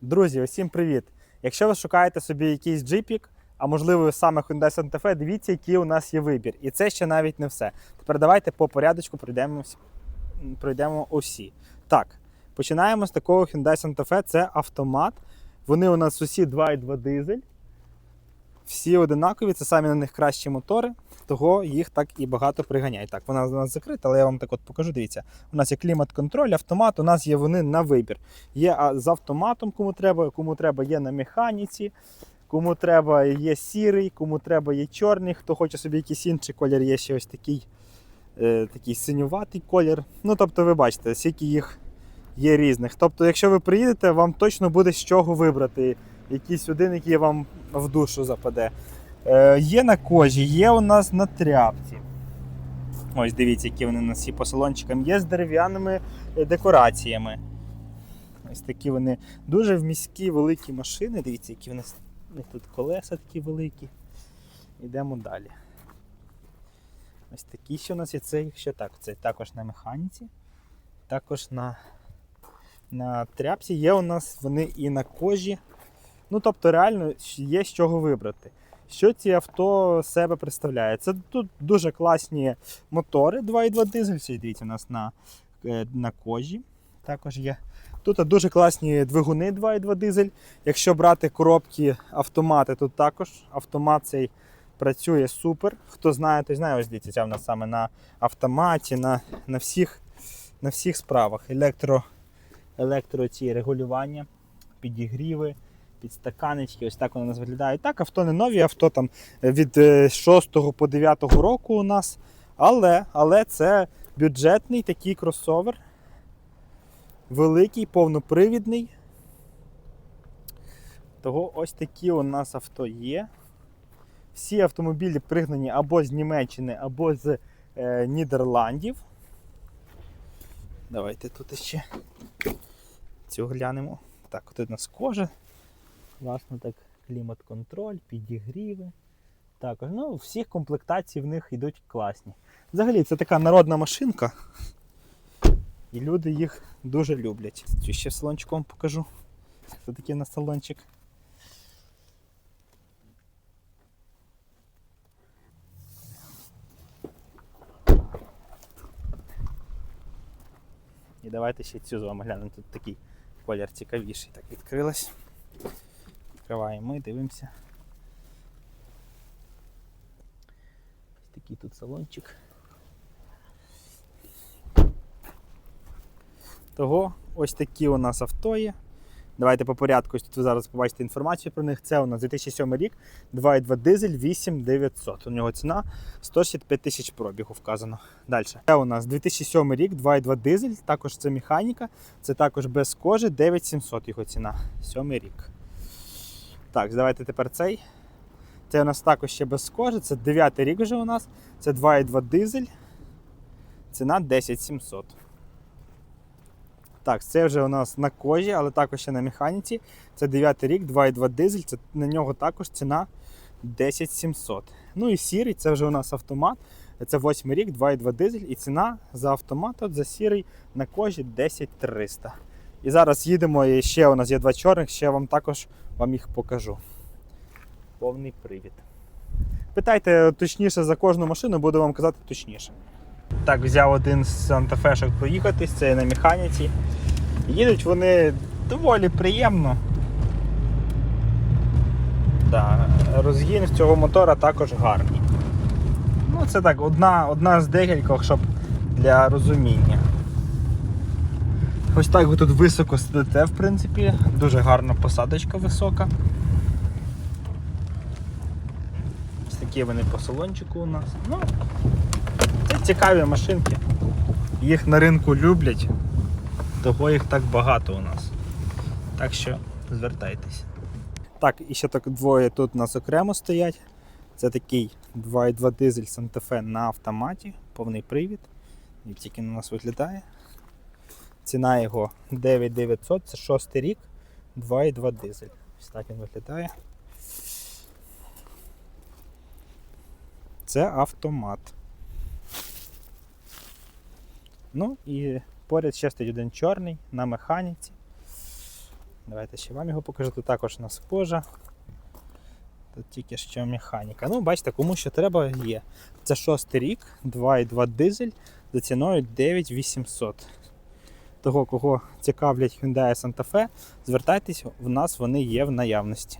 Друзі, усім привіт! Якщо ви шукаєте собі якийсь джипік, а можливо саме Hyundai Santa Fe, дивіться, який у нас є вибір. І це ще навіть не все. Тепер давайте по порядочку пройдемо, пройдемо усі. Так, починаємо з такого Hyundai Santa Fe. Це автомат. Вони у нас усі 2,2 дизель. Всі одинакові, це самі на них кращі мотори, того їх так і багато приганяють. Так, вона у нас закрита, але я вам так от покажу. Дивіться, у нас є клімат-контроль, автомат, у нас є вони на вибір. Є з автоматом, кому треба, кому треба є на механіці, кому треба є сірий, кому треба є чорний, хто хоче собі якийсь інший колір, є ще ось такий, е, такий синюватий колір. Ну, тобто, ви бачите, скільки їх є різних. Тобто, якщо ви приїдете, вам точно буде з чого вибрати. Якийсь один, який вам в душу западе. Е, є на кожі, є у нас на тряпці. Ось дивіться, які вони у нас всі по салончикам. Є з дерев'яними е, декораціями. Ось такі вони дуже вміські великі машини. Дивіться, які у них тут колеса такі великі. Йдемо далі. Ось такі ще у нас є це ще так. Це також на механіці, також на, на тряпці. Є у нас вони і на кожі. Ну, тобто, реально є з чого вибрати. Що ці авто себе представляють? Це тут дуже класні мотори 2.2 дизель. Дивіться, у нас на, е, на кожі. Також є. Тут дуже класні двигуни 2.2 дизель. Якщо брати коробки автомати, тут також автомат цей працює супер. Хто знає, той знає, ось дивіться, в нас саме на автоматі, на, на, всіх, на всіх справах. Електро, електро ці регулювання, підігріви підстаканечки, ось так вони у нас виглядають. Так, авто не нові, авто там від 6 по 9 року у нас. Але, але це бюджетний такий кросовер. Великий, повнопривідний. Того ось такі у нас авто є. Всі автомобілі пригнані або з Німеччини, або з е, Нідерландів. Давайте тут ще цю глянемо. Так, тут у нас кожа. Власне, так, клімат-контроль, підігріви. Також, ну, всіх комплектацій в них йдуть класні. Взагалі, це така народна машинка. І люди їх дуже люблять. Ще салончиком покажу. Це такий на салончик. І давайте ще цю з вами глянемо. Тут такий колір цікавіший. Так, відкрилась. Відкриваємо і дивимося. Ось такий тут салончик. Того ось такі у нас авто є. Давайте по порядку. Ось тут ви зараз побачите інформацію про них. Це у нас 2007 рік, 2,2 дизель 8900. У нього ціна 165 тисяч пробігу вказано. Далі. Це у нас 2007 рік, 2,2 дизель, також це механіка, це також без кожи, 9700 його ціна. Сьомий рік. Так, давайте тепер цей. Це у нас також ще без кожи, це 9 рік вже у нас. Це 2,2 дизель. Ціна 10700. Так, це вже у нас на кожі, але також ще на механіці. Це 9 рік, 2,2 дизель, це на нього також ціна 10700. Ну і сірий, це вже у нас автомат. Це 8 рік, 2,2 дизель, і ціна за автомат от за сірий на кожі 10300. І зараз їдемо, і ще у нас є два чорних, ще вам також вам їх покажу. Повний привід. Питайте точніше за кожну машину, буду вам казати точніше. Так, взяв один з Антафешок проїхатись, це на механіці. Їдуть вони доволі приємно. Да, розгін в цього мотора також гарний. Ну, це так, одна, одна з декількох, щоб для розуміння. Ось так ви тут високо сидите, в принципі, дуже гарна посадочка висока. Ось такі вони по салончику у нас. Ну, це цікаві машинки. Їх на ринку люблять, того їх так багато у нас. Так що звертайтесь. Так, і ще так двоє тут у нас окремо стоять. Це такий 2.2 дизель Fe на автоматі, повний привід. І тільки на нас виглядає. Ціна його 9900, це шостий рік, 2,2 дизель. Ось так він виглядає. Це автомат. Ну і поряд ще стоїть один чорний на механіці. Давайте ще вам його покажу, тут також нас схожа. Тут тільки що механіка. Ну, бачите, кому що треба є. Це шостий рік, 2,2 дизель за ціною 9800 того, кого цікавлять Hyundai Santa Fe, звертайтесь, в нас вони є в наявності.